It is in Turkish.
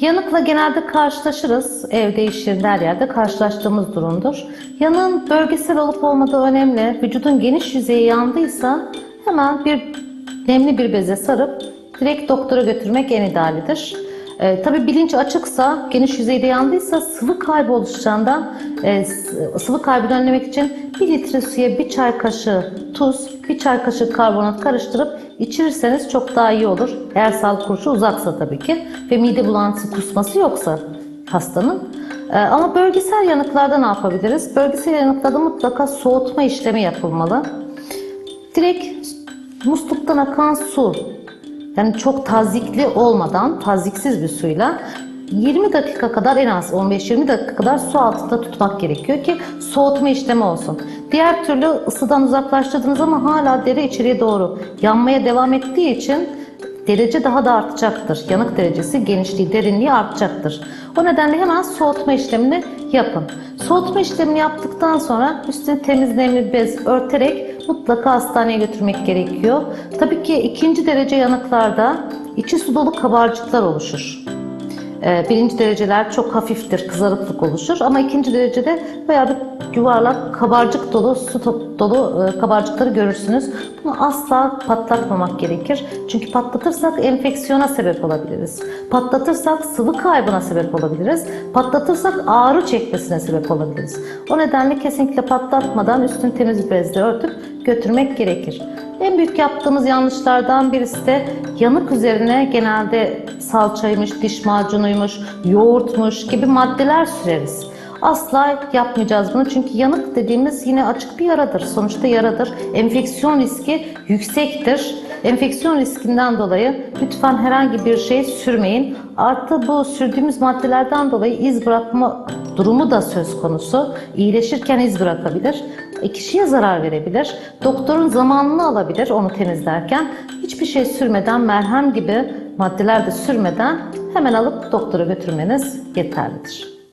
Yanıkla genelde karşılaşırız. Evde, iş yerinde, her yerde karşılaştığımız durumdur. Yanığın bölgesel olup olmadığı önemli. Vücudun geniş yüzeyi yandıysa hemen bir nemli bir beze sarıp direkt doktora götürmek en idealidir. Ee, tabii bilinç açıksa, geniş yüzeyde yandıysa sıvı kaybı oluşacağından e, sıvı kaybını önlemek için 1 litre suya bir çay kaşığı tuz, bir çay kaşığı karbonat karıştırıp içirirseniz çok daha iyi olur. Eğer sağlık kuruluşu uzaksa tabii ki ve mide bulantısı kusması yoksa hastanın. Ee, ama bölgesel yanıklarda ne yapabiliriz? Bölgesel yanıklarda mutlaka soğutma işlemi yapılmalı. Direkt musluktan akan su yani çok tazikli olmadan taziksiz bir suyla 20 dakika kadar en az 15-20 dakika kadar su altında tutmak gerekiyor ki soğutma işlemi olsun. Diğer türlü ısıdan uzaklaştırdığınız ama hala deri içeriye doğru yanmaya devam ettiği için derece daha da artacaktır. Yanık derecesi, genişliği, derinliği artacaktır. O nedenle hemen soğutma işlemini yapın. Soğutma işlemini yaptıktan sonra üstüne temiz nemli bez örterek mutlaka hastaneye götürmek gerekiyor. Tabii ki ikinci derece yanıklarda içi su dolu kabarcıklar oluşur. Ee, Birinci dereceler çok hafiftir, kızarıklık oluşur ama ikinci derecede bayağı bir yuvarlak kabarcık dolu, su dolu e, kabarcıkları görürsünüz. Bunu asla patlatmamak gerekir. Çünkü patlatırsak enfeksiyona sebep olabiliriz. Patlatırsak sıvı kaybına sebep olabiliriz. Patlatırsak ağrı çekmesine sebep olabiliriz. O nedenle kesinlikle patlatmadan üstünü temiz bezle örtüp götürmek gerekir. En büyük yaptığımız yanlışlardan birisi de yanık üzerine genelde salçaymış, diş macunuymuş, yoğurtmuş gibi maddeler süreriz. Asla yapmayacağız bunu çünkü yanık dediğimiz yine açık bir yaradır. Sonuçta yaradır. Enfeksiyon riski yüksektir. Enfeksiyon riskinden dolayı lütfen herhangi bir şey sürmeyin. Artı bu sürdüğümüz maddelerden dolayı iz bırakma durumu da söz konusu. İyileşirken iz bırakabilir. E, kişiye zarar verebilir. Doktorun zamanını alabilir onu temizlerken. Hiçbir şey sürmeden, merhem gibi maddeler de sürmeden hemen alıp doktora götürmeniz yeterlidir.